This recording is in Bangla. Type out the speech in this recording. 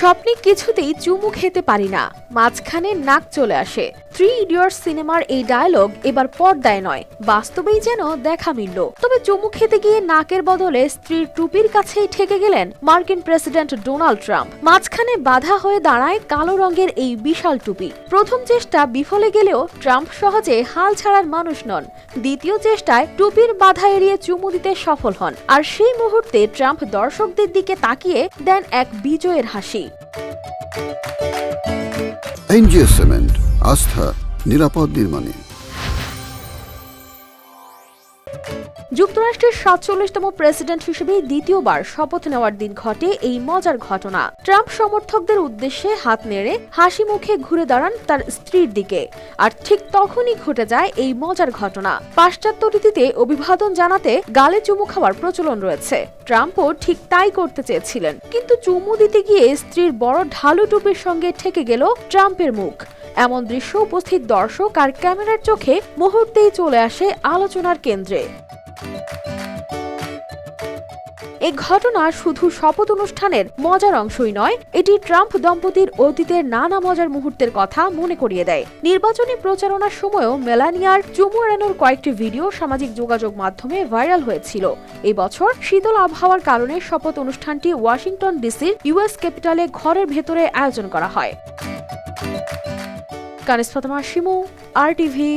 স্বপ্নে কিছুতেই চুমু খেতে পারি না। মাঝখানে নাক চলে আসে। থ্রি ইডিয়টস সিনেমার এই ডায়লগ এবার পর্দায় নয়, বাস্তবেই যেন দেখা মিলল। তবে চুমু খেতে গিয়ে নাকের বদলে স্ত্রীর টুপির কাছেই ঠেকে গেলেন মার্কিন প্রেসিডেন্ট ডোনাল্ড ট্রাম্প। মাঝখানে বাধা হয়ে দাঁড়ায় কালো রঙের এই বিশাল টুপি। প্রথম চেষ্টা বিফলে গেলেও ট্রাম্প সহজে হাল ছাড়ার মানুষ নন। দ্বিতীয় চেষ্টায় টুপির বাধা এড়িয়ে চুমু দিতে সফল হন। আর সেই মুহূর্তে ট্রাম্প দর্শকদের দিকে তাকিয়ে দেন এক বিজয়ের হাসি। এনজিএস সিমেন্ট আস্থা নিরাপদ নির্মাণে। যুক্তরাষ্ট্রের সাতচল্লিশতম প্রেসিডেন্ট হিসেবে দ্বিতীয়বার শপথ নেওয়ার দিন ঘটে এই মজার ঘটনা। ট্রাম্প সমর্থকদের উদ্দেশ্যে হাত নেড়ে হাসি মুখে ঘুরে দাঁড়ান তার স্ত্রীর দিকে। আর ঠিক তখনই ঘটে যায় এই মজার ঘটনা। পাশ্চাত্য রীতিতে অভিবাদন জানাতে গালে চুমু খাওয়ার প্রচলন রয়েছে। ট্রাম্পও ঠিক তাই করতে চেয়েছিলেন। কিন্তু চুমু দিতে গিয়ে স্ত্রীর বড় ঢালু টুপির সঙ্গে ঠেকে গেল ট্রাম্পের মুখ। এমন দৃশ্য উপস্থিত দর্শক আর ক্যামেরার চোখে মুহূর্তেই চলে আসে আলোচনার কেন্দ্রে। এই ঘটনা শুধু শপথ অনুষ্ঠানের মজার অংশই নয়, এটি ট্রাম্প দম্পতির অতীতের নানা মজার মুহূর্তের কথা মনে করিয়ে দেয়। নির্বাচনী প্রচারণার সময়ও মেলানিয়ার চুমু এড়ানোর কয়েকটি ভিডিও সামাজিক যোগাযোগ মাধ্যমে ভাইরাল হয়েছিল। এই বছর শীতল আবহাওয়ার কারণে শপথ অনুষ্ঠানটি ওয়াশিংটন ডিসির ইউএস ক্যাপিটালে ঘরের ভেতরে আয়োজন করা হয়। Kanis Fatema Shimu R TV.